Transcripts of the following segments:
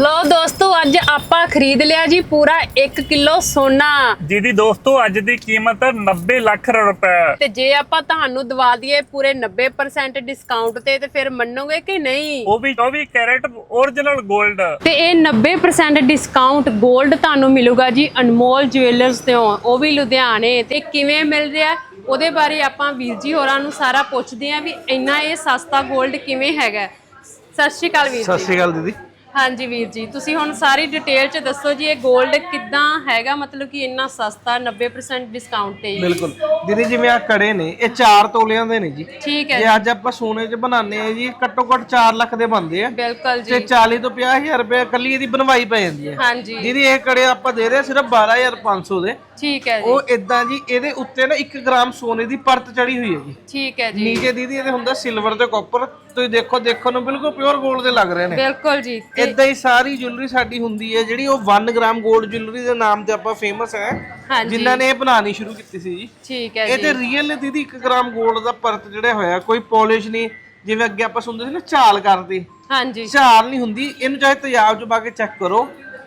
ਲਓ ਦੋਸਤੋ ਅੱਜ ਆਪਾਂ ਖਰੀਦ ਲਿਆ ਜੀ ਪੂਰਾ 1 ਕਿਲੋ ਸੋਨਾ। ਜਿਹਦੀ ਦੋਸਤੋ ਅੱਜ ਦੀ ਕੀਮਤ 90 ਲੱਖ ਰੁਪਏ। ਤੇ ਜੇ ਆਪਾਂ ਤੁਹਾਨੂੰ ਦਵਾ ਦਈਏ ਪੂਰੇ 90% ਡਿਸਕਾਊਂਟ ਤੇ ਤੇ ਫਿਰ ਮੰਨੋਗੇ ਕਿ ਨਹੀਂ? ਉਹ ਵੀ 24 ਕੈਰਟ origignal 골ਡ ਤੇ ਇਹ 90% ਡਿਸਕਾਊਂਟ 골ਡ ਤੁਹਾਨੂੰ ਮਿਲੂਗਾ ਜੀ ਅਨਮੋਲ ਜੁਐਲਰਸ ਤੋਂ। ਉਹ ਵੀ ਲੁਧਿਆਣੇ ਤੇ ਕਿਵੇਂ ਮਿਲ ਰਿਹਾ? ਉਹਦੇ ਬਾਰੇ ਆਪਾਂ ਵੀਰ ਜੀ ਹੋਰਾਂ ਨੂੰ ਸਾਰਾ ਪੁੱਛਦੇ ਆ ਵੀ ਇੰਨਾ ਇਹ ਸਸਤਾ 골ਡ ਕਿਵੇਂ ਹੈਗਾ। ਸਤਿ ਸ਼੍ਰੀ ਅਕਾਲ ਵੀਰ ਜੀ। ਸਤਿ ਸ਼੍ਰੀ ਅਕਾਲ ਦੀਦੀ। ਹਾਂਜੀ ਵੀਰ ਜੀ ਤੁਸੀਂ ਹੁਣ ਸਾਰੀ ਡਿਟੇਲ ਚ ਦੱਸੋ ਜੀ ਇਹ 골ਡ ਕਿੱਦਾਂ ਹੈਗਾ? ਮਤਲਬ ਕਿ ਇੰਨਾ ਸਸਤਾ 90% ਡਿਸਕਾਊਂਟ ਤੇ। ਬਿਲਕੁਲ। ਦੀਦੀ ਜਿਵੇਂ ਆ ਕੜੇ ਨੇ ਇਹ 4 ਤੋਲਿਆਂ ਦੇ ਨੇ ਜੀ। ਠੀਕ ਹੈ ਜੇ ਅੱਜ ਆਪਾਂ ਸੋਨੇ 'ਚ ਬਣਾਉਂਦੇ ਆ ਜੀ ਘੱਟੋ ਘੱਟ 4 ਲੱਖ ਦੇ ਬਣਦੇ ਆ। ਬਿਲਕੁਲ ਤੇ ਜੀ 40 ਤੋਂ 50000 ਰੁਪਏ ਕੱਲੀ ਇਹਦੀ ਬਣਵਾਈ ਪੈ ਜਾਂਦੀ ਹੈ। ਹਾਂਜੀ। ਦੀਦੀ ਇਹ ਕੜੇ ਆਪਾਂ ਦੇ ਰਹੇ ਸਿਰਫ 12500 ਦੇ। ਠੀਕ ਹੈ ਜੀ। ਉਹ ਇਦਾਂ ਜੀ ਇਹਦੇ ਉੱਤੇ ਨਾ 1 ਗ੍ਰਾਮ ਸੋਨੇ ਦੀ ਪਰਤ ਚੜੀ ਹੋਈ ਹੈ ਜੀ। ਠੀਕ ਹੈ ਜੀ। ਨੀਚੇ ਦੀਦੀ ਇਹਦੇ ਹੁੰਦਾ ਸਿਲਵਰ ਤੇ ਕਾਪਰ ਤੁਸੀਂ ਦੇਖੋ ਦੇਖੋ ਨੂੰ ਬਿਲਕੁਲ ਪਿਓਰ 골ਡ ਦੇ ਲੱਗ ਰਹੇ ਨੇ। ਬਿਲਕੁਲ ਜੀ। ਤੇ- ਇਦਾਂ ਹੀ ਸਾਰੀ ਜੁਐਲਰੀ ਸਾਡੀ ਹੁੰਦੀ ਹੈ ਜਿਹੜੀ ਉਹ 1 ਗ੍ਰਾਮ 골ਡ ਜੁਐਲਰੀ ਦੇ ਨਾਮ ਤੇ ਆਪਾਂ ਫੇਮਸ ਹੈ ਜਿਨ੍ਹਾਂ ਨੇ ਇਹ ਬਣਾਉਣੀ ਸ਼ੁਰੂ ਕੀਤੀ ਸੀ ਠੀਕ ਹੈ ਇਹ ਤੇ ਰੀਅਲ ਦੀਦੀ 1 ਗ੍ਰਾਮ 골ਡ ਦਾ ਪਰਤ ਜਿਹੜਾ ਹੋਇਆ ਕੋਈ ਪਾਲਿਸ਼ ਨਹੀਂ ਜਿਵੇਂ ਅੱਗੇ ਆਪਾਂ ਸੁਣਦੇ ਸੀ ਨਾ ਝਾਲ ਕਰਦੇ। ਹਾਂਜੀ। ਝਾਲ ਨਹੀਂ ਹੁੰਦੀ ਇਹਨੂੰ ਚਾਹੇ ਤੇਜ਼ਾਬ ਚ ਪਾ ਚੈੱਕ ਕਰੋ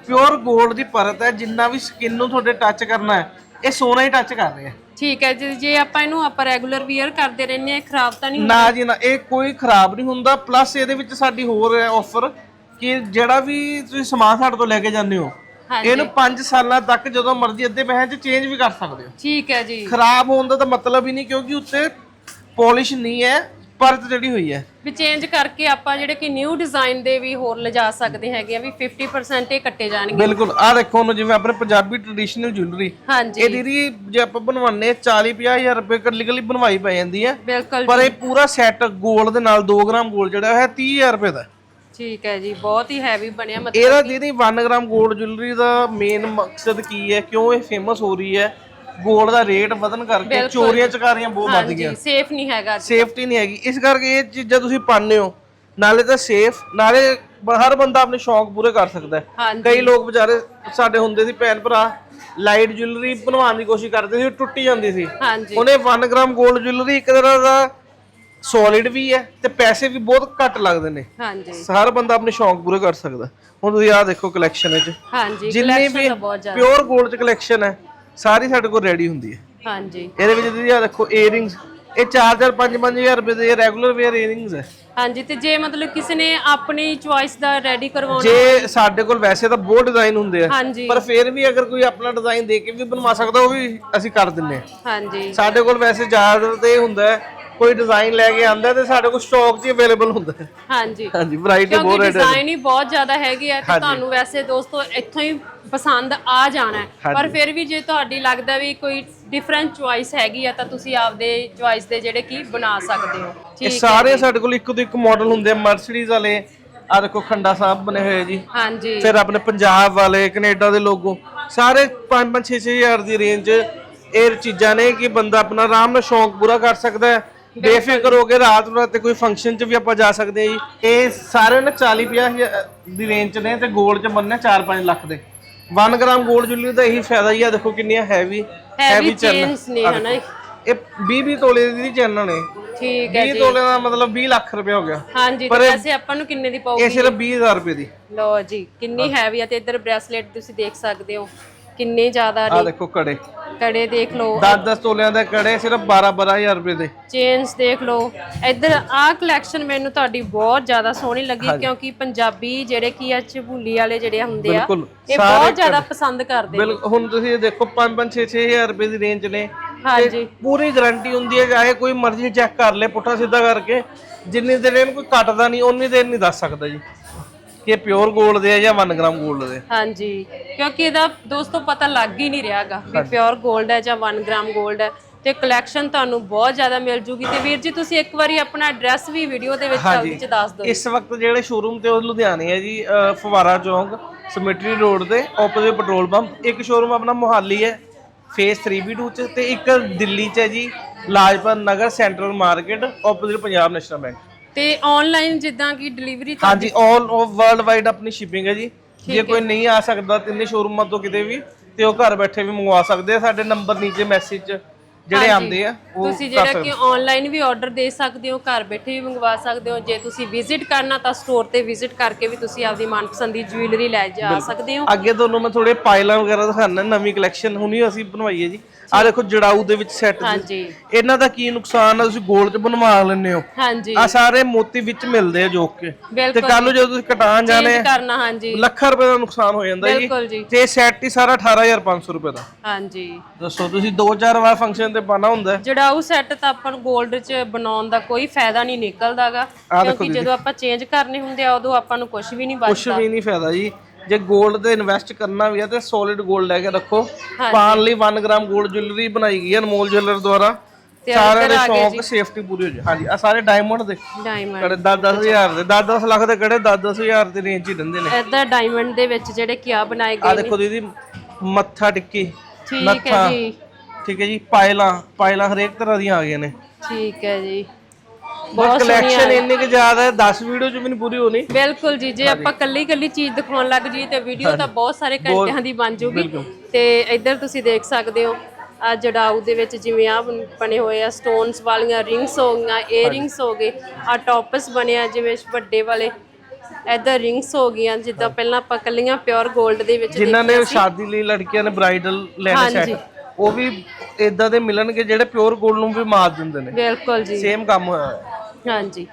ਪਿਓਰ 골ਡ ਦੀ ਪਰਤ ਹੈ ਜਿੰਨਾ ਵੀ ਸਕਿਨ ਨੂੰ ਤੁਹਾਡੇ ਟੱਚ ਕਰਨਾ ਹੈ ਇਹ ਸੋਨਾ ਹੀ ਟੱਚ ਕਰ ਰਿਹਾ। ਠੀਕ ਹੈ ਜੀ ਜੇ ਆਪਾਂ ਇਹਨੂੰ ਆਪਾਂ ਰੈਗੂਲਰ ਵੀਅਰ ਕਰਦੇ ਰਹਿੰਦੇ ਆ ਖਰਾਬ ਤਾਂ ਨਹੀਂ ਨਾ ਜੀ ਨਾ ਇਹ ਕੋਈ ਖਰਾਬ ਨਹੀਂ ਹੁੰਦਾ ਪਲੱਸ ਇਹਦੇ ਵਿੱਚ ਸਾਡੀ ਹੋਰ ਹੈ ਆਫਰ ਕਿ ਜਿਹੜਾ ਵੀ ਤੁਸੀਂ ਸਮਾਨ ਸਾਡੇ ਤੋਂ ਲੈ ਕੇ ਜਾਂਦੇ ਹੋ ਇਹਨੂੰ 5 ਸਾਲਾਂ ਤੱਕ ਜਦੋਂ ਮਰਜ਼ੀ ਅੱਧੇ ਪੈਸੇ ਚ ਚੇਂਜ ਵੀ ਕਰ ਸਕਦੇ ਹੋ। ਠੀਕ ਹੈ ਜੀ। ਖਰਾਬ ਹੋਣ ਦਾ ਤਾਂ ਮਤਲਬ ਹੀ ਨਹੀਂ ਕਿਉਂਕਿ ਉੱਤੇ ਪਾਲਿਸ਼ ਨਹੀਂ ਹੈ ਪਰਤ ਜਿਹੜੀ ਹੋਈ ਹੈ। ਵੀ ਚੇਂਜ ਕਰਕੇ ਆਪਾਂ ਜਿਹੜੇ ਕਿ ਨਿਊ ਡਿਜ਼ਾਈਨ ਦੇ ਵੀ ਹੋਰ ਲਿਜਾ ਸਕਦੇ ਹੈਗੇ ਆ ਵੀ 50% ਇਹ ਕੱਟੇ ਜਾਣਗੇ। ਬਿਲਕੁਲ ਆਹ ਦੇਖੋ ਉਹਨੂੰ ਜਿਵੇਂ ਆਪਣੇ ਪੰਜਾਬੀ ਟ੍ਰੈਡੀਸ਼ਨਲ ਜੁਐਲਰੀ ਹਾਂਜੀ। ਇਹ ਦੀਦੀ ਜੇ ਆਪਾਂ ਬਣਵਾਉਂਦੇ 40 ਹਜ਼ਾਰ ਰੁਪਏ ਕੱਲੀ ਕੱਲੀ ਬਣਵਾਈ ਪੈ ਜਾਂਦੀ ਹੈ। ਬਿਲਕੁਲ ਪਰ ਇਹ ਪੂਰਾ ਸੈੱਟ 골ਡ ਦੇ ਨਾਲ 2 ਗ੍ਰਾਮ 골ਡ ਜਿਹੜਾ ਹੈ 30000 ਰੁਪਏ ਦਾ ਠੀਕ ਹੈ ਜੀ ਬਹੁਤ ਹੀ ਹੈਵੀ ਬਣਿਆ ਮਤਲਬ ਇਹਦਾ ਦੀਦੀ 1 ਗ੍ਰਾਮ 골ਡ ਜੁਐਲਰੀ ਦਾ ਮੇਨ ਮਕਸਦ ਕੀ ਹੈ? ਕਿਉਂ ਇਹ ਫੇਮਸ ਹੋ ਰਹੀ ਹੈ? ਗੋਲਡ ਦਾ ਰੇਟ ਵਧਨ ਕਰਕੇ ਚੋਰੀਆਂ ਚਕਾਰੀਆਂ ਬਹੁਤ ਵੱਧ ਗਈਆਂ। ਸੇਫ ਨਹੀਂ ਹੈਗਾ ਸੇਫਟੀ ਨਹੀਂ ਹੈਗੀ। ਇਸ ਕਰਕੇ ਇਹ ਚੀਜ਼ਾਂ ਤੁਸੀਂ ਪਾਣੇ ਹੋ। ਨਾਲੇ ਤਾਂ ਸੇਫ ਨਾਲੇ ਹਰ ਬੰਦਾ ਆਪਣੇ ਸ਼ੌਂਕ ਪੂਰੇ ਕਰ ਸਕਦਾ ਹੈ। ਕਈ ਲੋਕ ਵਿਚਾਰੇ ਸਾਡੇ ਹੁੰਦੇ ਸੀ ਭੈਣ ਭਰਾ ਲਾਈਟ ਜੁਐਲਰੀ ਬਣਵਾਉਣ ਦੀ ਕੋਸ਼ਿਸ਼ ਕਰਦੇ ਸੀ ਟੁੱਟੀ ਜਾਂਦੀ ਸੀ। ਉਹਨੇ 1 ਗ੍ਰਾਮ ਗੋਲਡ ਜੁਐਲਰੀ ਇੱਕ ਤਰ੍ਹਾਂ ਦਾ ਸੋਲਿਡ ਵੀ ਹੈ ਤੇ ਪੈਸੇ ਵੀ ਬਹੁਤ ਘੱਟ ਲੱਗਦੇ ਨੇ। ਹਾਂਜੀ। ਹਰ ਬੰਦਾ ਆਪਣੇ ਸ਼ੌਂਕ ਪੂਰੇ ਕਰ ਸਕਦਾ। ਹੁਣ ਤੁਸੀਂ ਆਹ ਦੇਖੋ ਕਲੈਕਸ਼ਨ ਵਿੱਚ। ਹਾਂਜੀ ਜਿੰਨੀ collection ਵੀ ਤਾਂ ਬਹੁਤ ਜ਼ਿਆਦਾ। ਪਿਓਰ 골ਡ ਚ ਕਲੈਕਸ਼ਨ ਹੈ ਸਾਰੀ ਸਾਡੇ ਕੋਲ ਰੈਡੀ ਹੁੰਦੀ ਹੈ। ਹਾਂਜੀ। ਇਹਦੇ ਵਿੱਚ ਦੀਦੀ ਆਹ ਦੇਖੋ ਏਅਰਿੰਗਸ ਇਹ 4-4 5-5000 ਰੁਪਏ ਦੇ ਰੈਗੂਲਰ ਵੇਅਰ ਏਅਰਿੰਗਸ ਹੈ। ਹਾਂਜੀ ਤੇ ਜੇ ਮਤਲਬ ਕਿਸੇ ਨੇ ਆਪਣੀ ਚੁਆਇਸ ਦਾ ਰੈਡੀ ਕਰਵਾਉਣਾ ਜੇ ਸਾਡੇ ਕੋਲ ਵੈਸੇ ਤਾਂ ਬਹੁਤ ਡਿਜ਼ਾਈਨ ਹੁੰਦੇ ਆ ਹਾਂਜੀ। ਪਰ ਫਿਰ ਵੀ ਅਗਰ ਕੋਈ ਆਪਣਾ ਡਿਜ਼ਾਈਨ ਦੇ ਕੇ ਵੀ ਬਣਵਾ ਸਕਦਾ ਉਹ ਵੀ ਅਸੀਂ ਕਰ ਦਿੰਨੇ ਆ। ਹਾਂਜੀ। ਸਾਡੇ ਕੋਲ ਵੈਸੇ ਜ਼ਿਆਦਾਤਰ ਤੇ ਇਹ ਹੁੰਦਾ ਹੈ ਕੋਈ ਡਿਜ਼ਾਈਨ ਲੈ ਕੇ ਆਂਦਾ ਤੇ ਸਾਡੇ ਕੋਲ ਸਟਾਕ 'ਚ ਅਵੇਲੇਬਲ ਹੁੰਦਾ ਹੈ। ਹਾਂਜੀ। ਹਾਂਜੀ ਵੈਰਾਈਟੀ ਬਹੁਤ ਕਿਉਂਕਿ ਹੈ ਡਿਜ਼ਾਈਨ ਹੀ ਬਹੁਤ ਜ਼ਿਆਦਾ ਹੈਗੇ ਆ ਤੇ ਤੁਹਾਨੂੰ ਵੈਸੇ ਦੋਸਤੋ ਇੱਥੋਂ ਹੀ ਪਸੰਦ ਆ ਜਾਣਾ ਹੈ। ਪਰ ਫਿਰ ਵੀ ਜੇ ਤੁਹਾਡੀ ਲੱਗਦਾ ਵੀ ਕੋਈ ਡਿਫਰੈਂਟ ਚੁਆਇਸ ਹੈਗੀ ਆ ਤਾਂ ਤੁਸੀਂ ਆਪਦੇ ਚੁਆਇਸ ਦੇ ਜਿਹੜੇ ਕੀ ਬਣਾ ਸਕਦੇ ਹੋ। ਇਹ ਠੀਕ ਸਾਰੇ ਸਾਡੇ ਕੋਲ ਇੱਕ ਤੋਂ ਇੱਕ ਮਾਡਲ ਹੁੰਦੇ ਆ ਮਰਸੀਡੀਜ਼ ਵਾਲੇ। ਆ ਦੇਖੋ ਖੰਡਾ ਸਾਹਿਬ ਬਣੇ ਹੋਏ ਜੀ। ਹਾਂਜੀ। ਫਿਰ ਆਪਣੇ ਪੰਜਾਬ ਵਾਲੇ ਕੈਨੇਡਾ ਦੇ ਲੋਗੋ। ਸਾਰੇ 5-5 6-6000 ਦੀ ਰੇਂਜ ਇਹ ਚੀਜ਼ਾਂ ਨੇ ਕਿ ਬੰਦਾ ਆਪਣਾ ਆਰਾਮ ਨਾਲ ਸ਼ੌਂਕ ਪੂਰਾ ਕਰ ਸਕਦਾ ਹੈ। ਬੇਫਿਕਰ ਹੋ ਕੇ ਰਾਤ ਨੂੰ ਤੇ ਕੋਈ ਫੰਕਸ਼ਨ 'ਚ ਵੀ ਆਪਾਂ ਜਾ ਸਕਦੇ ਹਾਂ ਜੀ। ਇਹ ਸਾਰੇ ਨਾ 40-50 ਦੀ ਰੇਂਜ 'ਚ ਨੇ ਤੇ 골ਡ 'ਚ ਬੰਨੇ 4-5 ਲੱਖ ਦੇ। 1 ਗ੍ਰਾਮ 골ਡ ਜੁਐਲਰੀ ਦਾ ਇਹੀ ਫਾਇਦਾ ਹੀ ਆ ਦੇਖੋ ਕਿੰਨੀਆਂ ਹੈਵੀ ਹੈਵੀ ਚੇਨਸ ਨੇ ਹਨਾ। ਇਹ 20-20 ਤੋਲੇ ਦੀ ਚੈਨਲ ਨੇ। ਠੀਕ ਹੈ 20 ਤੋਲੇ ਦਾ ਮਤਲਬ 20 ਲੱਖ ਰੁਪਏ ਹੋ ਗਿਆ। ਹਾਂਜੀ ਤੇ ਵੈਸੇ ਆਪਾਂ ਨੂੰ ਕਿੰਨੇ ਦੀ ਪਾਉਗੀ ਇਹ ਸਿਰਫ 20000 ਰੁਪਏ ਦੀ। ਲਓ ਜੀ ਕਿੰਨੀ ਹੈਵੀ ਆ ਤੇ ਇੱਧਰ ਬ੍ਰੈਸਲੇਟ ਤੁਸੀਂ ਦੇਖ ਸਕਦੇ ਹੋ। ਕਿੰਨੇ ਜ਼ਿਆਦਾ ਆ ਦੇਖੋ ਕੜੇ ਕੜੇ ਦੇਖ ਲਓ। 10-10 ਤੋਲਿਆਂ ਦੇ ਕੜੇ ਸਿਰਫ 12-12000 ਰੁਪਏ ਦੇ। ਚੇਨਸ ਦੇਖ ਲਓ। ਇੱਧਰ ਆਹ ਕਲੈਕਸ਼ਨ ਮੈਨੂੰ ਤੁਹਾਡੀ ਬਹੁਤ ਜ਼ਿਆਦਾ ਸੋਹਣੀ ਲੱਗੀ ਕਿਉਂਕਿ ਪੰਜਾਬੀ ਜਿਹੜੇ ਕੀ ਆ ਚਬੂਲੀ ਵਾਲੇ ਜਿਹੜੇ ਹੁੰਦੇ ਆ ਇਹ ਬਹੁਤ ਜ਼ਿਆਦਾ ਪਸੰਦ ਕਰਦੇ ਨੇ। ਬਿਲਕੁਲ ਹੁਣ ਤੁਸੀਂ ਇਹ ਦੇਖੋ 5-5 6-6000 ਰੁਪਏ ਦੀ ਰੇਂਜ ਨੇ। ਹਾਂਜੀ। ਪੂਰੀ ਗਾਰੰਟੀ ਹੁੰਦੀ ਹੈ ਚਾਹੇ ਕੋਈ ਮਰਜ਼ੀ ਚੈੱਕ ਕਰ ਲੇ ਪੁੱਠਾ ਸਿੱਧਾ ਕਰਕੇ ਜਿੰਨੀ ਦੇਰ ਇਹਨੂੰ ਕੋਈ ਕੱਟਦਾ ਨਹੀਂ ਉਨੀ ਦੇਰ ਨਹੀਂ ਦੱਸ ਸਕਦਾ ਜੀ। ਕਿ ਪਿਓਰ 골ਡ ਦੇ ਆ ਜਾਂ 1 ਗ੍ਰਾਮ 골ਡ ਦੇ? ਹਾਂਜੀ ਕਿਉਂਕਿ ਇਹਦਾ ਦੋਸਤੋ ਪਤਾ ਲੱਗ ਹੀ ਨਹੀਂ ਰਿਹਾਗਾ ਵੀ ਪਿਓਰ 골ਡ ਹੈ ਜਾਂ 1 ਗ੍ਰਾਮ 골ਡ ਹੈ ਤੇ ਕਲੈਕਸ਼ਨ ਤੁਹਾਨੂੰ ਬਹੁਤ ਜ਼ਿਆਦਾ ਮਿਲ ਜੂਗੀ ਤੇ ਵੀਰ ਜੀ ਤੁਸੀਂ ਇੱਕ ਵਾਰੀ ਆਪਣਾ ਐਡਰੈਸ ਵੀ ਵੀਡੀਓ ਦੇ ਵਿੱਚ ਜਲਦੀ ਚ ਦੱਸ ਦਿਓ। ਇਸ ਵਕਤ ਜਿਹੜੇ ਸ਼ੋਰੂਮ ਤੇ ਉਹ ਲੁਧਿਆਣੇ ਹੈ ਜੀ ਫਵਾਰਾ ਚੌਂਕ ਸਮਿਟਰੀ ਰੋਡ ਤੇ ਆਪੋਜ਼ਿਟ ਪੈਟਰੋਲ ਪੰਪ ਇੱਕ ਸ਼ੋਰੂਮ ਆਪਣਾ ਮੁਹਾਲੀ ਹੈ ਫੇਸ 3B2 ਚ ਤੇ ਇੱਕ ਦਿੱਲੀ ਚ ਹੈ ਜੀ Lajpat Nagar central market opposite Punjab national bank ਤੇ ਆਨਲਾਈਨ ਜਿੱਦਾਂ ਕਿ ਡਿਲੀਵਰੀ ਹਾਂਜੀ ਆਲ ਵਰਲਡ ਵਾਈਡ ਆਪਣੀ ਸ਼ਿਪਿੰਗ ਹੈ ਜੀ। ਜੇ ਕੋਈ ਨਹੀਂ ਆ ਸਕਦਾ ਤਿੰਨੇ ਸ਼ੋਰੂਮਾਂ ਤੋਂ ਕਿਤੇ ਵੀ ਤੇ ਉਹ ਘਰ ਬੈਠੇ ਵੀ ਮੰਗਵਾ ਸਕਦੇ ਆ। ਸਾਡੇ ਨੰਬਰ ਨੀਚੇ ਮੈਸੇਜ 'ਚ ਜਿਹੜੇ। ਆਉਂਦੇ ਆ ਉਹ ਤੁਸੀਂ ਜਿਹੜਾ ਕਿ ਆਨਲਾਈਨ ਵੀ ਆਰਡਰ ਦੇ ਸਕਦੇ ਹੋ ਘਰ ਬੈਠੇ ਵੀ ਮੰਗਵਾ ਸਕਦੇ ਹੋ ਜੇ ਤੁਸੀਂ ਵਿਜ਼ਿਟ ਕਰਨਾ ਤਾਂ ਸਟੋਰ ਤੇ ਵਿਜ਼ਿਟ ਕਰਕੇ ਵੀ ਤੁਸੀਂ ਆਪਦੀ ਮਨਪਸੰਦ ਦੀ ਜੁਐਲਰੀ ਲੈ ਜਾ ਸਕਦੇ ਹੋ। ਅੱਗੇ ਤੁਹਾਨੂੰ ਮੈਂ ਥੋੜੇ ਪਾਇਲਾਂ ਵਗੈਰਾ ਦਿਖਾਣਾ ਨਵੀਂ ਕਲੈਕਸ਼ਨ ਹੁਣੀ ਅਸੀਂ ਬਣਵਾਈ ਹੈ ਜੀ। ਆ ਦੇਖੋ ਜੜਾਊ ਦੇ ਵਿੱਚ ਸੈੱਟ ਹਾਂਜੀ। ਇਹਨਾਂ ਦਾ ਕੀ ਨੁਕਸਾਨ ਆ ਤੁਸੀਂ ਗੋਲ ਚ ਬਣਵਾ ਲੈਂਦੇ ਹੋ। ਹਾਂਜੀ। ਆ ਸਾਰੇ ਮੋਤੀ ਵਿੱਚ ਮਿਲਦੇ ਆ ਜੋਕ ਕੇ। ਤੇ ਕੱਲ ਨੂੰ ਜਦੋਂ ਤੁਸੀਂ ਕਟਾਣ ਜਾਣੇ ਚੇਂਜ ਕਰਨਾ ਹਾਂਜੀ। ਲੱਖਾਂ ਰੁਪਏ ਦਾ ਨੁਕਸਾਨ ਹੋ ਜਾਂਦਾ ਜੀ। ਜੀ। ਤੇ ਸੈੱਟ ਹੀ ਸਾਰਾ 18500 ਰੁਪਏ ਦਾ। ਹਾਂਜੀ। ਦੱਸੋ ਤੁਸੀਂ 2-4 ਵਾਰ ਫੰਕਸ਼ਨ ਤੇ ਪਾਣਾ ਹੁੰਦਾ ਜੜਾਊ ਸੈੱਟ ਤਾਂ ਆਪਾਂ ਨੂੰ 골ਡ 'ਚ ਬਣਾਉਣ ਦਾ ਕੋਈ ਫਾਇਦਾ ਨਹੀਂ ਨਿਕਲਦਾਗਾ। ਕਿਉਂਕਿ ਜਦੋਂ ਆਪਾਂ ਚੇਂਜ ਕਰਨੇ ਹੁੰਦੇ ਆ ਉਦੋਂ ਆਪਾਂ ਨੂੰ ਕੁਝ ਵੀ ਨਹੀਂ ਬਚਦਾ। ਕੁਝ ਵੀ ਨਹੀਂ ਫਾਇਦਾ ਜੀ। ਜੇ 골ਡ ਤੇ ਇਨਵੈਸਟ ਕਰਨਾ ਵੀ ਆ ਤੇ ਸੋਲਿਡ 골ਡ ਲੈ ਕੇ ਰੱਖੋ। ਪਾਣ ਲਈ 1 ਗ੍ਰਾਮ 골ਡ ਜੁਐਲਰੀ ਬਣਾਈ ਗਈ ਹੈ ਅਨਮੋਲ ਜੁਐਲਰ ਦੁਆਰਾ। ਸਾਰਿਆਂ ਦੇ ਸ਼ੌਂਕ ਸੇਫਟੀ ਪੂਰੀ ਹੋ ਜਾ ਹਾਂਜੀ ਆ ਸਾਰੇ ਡਾਇਮੰਡ ਦੇ। ਡਾਇਮੰਡ 10-10000 ਦੇ 10-10 ਲੱਖ ਦੇ ਕਿਹੜੇ 10-10000 ਦੀ ਰੇਂਜ ਹੀ ਦਿੰਦੇ ਨੇ। ਐਦਾਂ ਡਾਇਮੰਡ ਦੇ ਵਿੱਚ ਜਿਹੜੇ ਕਿਆ ਬਣਾਏ ਗਏ ਆ ਦੇਖੋ ਦੀਦੀ ਮੱਥਾ ਟਿੱਕੀ ਠੀਕ ਹੈ ਜੀ। ਠੀਕ ਹੈ ਜੀ ਪਾਇਲਾਂ ਪਾਇਲਾਂ ਹਰੇਕ ਤਰ੍ਹਾਂ ਦੀਆਂ ਆ ਗਈਆਂ ਨੇ। ਠੀਕ ਹੈ ਜੀ। ਬਸ ਕਲੈਕਸ਼ਨ ਇੰਨੀ ਕਿ ਜ਼ਿਆਦਾ ਹੈ 10 ਵੀਡੀਓ ਚ ਵੀ ਨਹੀਂ ਪੂਰੀ ਹੋਣੀ। ਬਿਲਕੁਲ ਜੀ ਜੇ ਆਪਾਂ ਕੱਲੀ ਕੱਲੀ ਚੀਜ਼ ਦਿਖਾਉਣ ਲੱਗ ਜੀ ਤੇ ਵੀਡੀਓ ਤਾਂ ਬਹੁਤ ਸਾਰੇ ਘੰਟਿਆਂ ਦੀ ਬਣ ਜੂਗੀ। ਤੇ ਇੱਧਰ ਤੁਸੀਂ ਦੇਖ ਸਕਦੇ ਹੋ ਆ ਜੜਾਊ ਦੇ ਵਿੱਚ ਜਿਵੇਂ ਆ ਬਣੇ ਹੋਏ ਆ ਸਟੋਨਸ ਵਾਲੀਆਂ ਰਿੰਗਸ ਹੋ ਗਈਆਂ ਏਅਰਿੰਗਸ ਹੋ ਗਏ ਆ ਟੌਪਸ ਬਣਿਆ ਜਿਵੇਂ ਵੱਡੇ ਵਾਲੇ। ਇੱਧਰ ਰਿੰਗਸ ਹੋ ਗਈਆਂ ਜਿੱਦਾਂ ਪਹਿਲਾਂ ਆਪਾਂ ਕੱਲੀਆਂ ਪਿਓਰ 골ਡ ਦੇ ਵਿੱਚ ਜਿਨ੍ਹਾਂ ਨੇ ਸ਼ਾਦੀ ਲਈ ਲੜਕੀਆਂ ਨੇ ਬ੍ਰਾਈਡਲ ਲੈਣੇ ਹਾਂਜੀ। ਸੈੱਟ ਉਹ ਵੀ ਇਦਾਂ ਦੇ ਮਿਲਣਗੇ ਜਿਹੜੇ ਪਿਓਰ 골ਡ ਨੂੰ ਵੀ ਮਾਰ ਦਿੰਦੇ ਨੇ। ਬਿਲਕੁਲ ਜੀ। ਸੇਮ ਕੰਮ ਹੋਇਆ ਹੈ ਹਾਂਜੀ।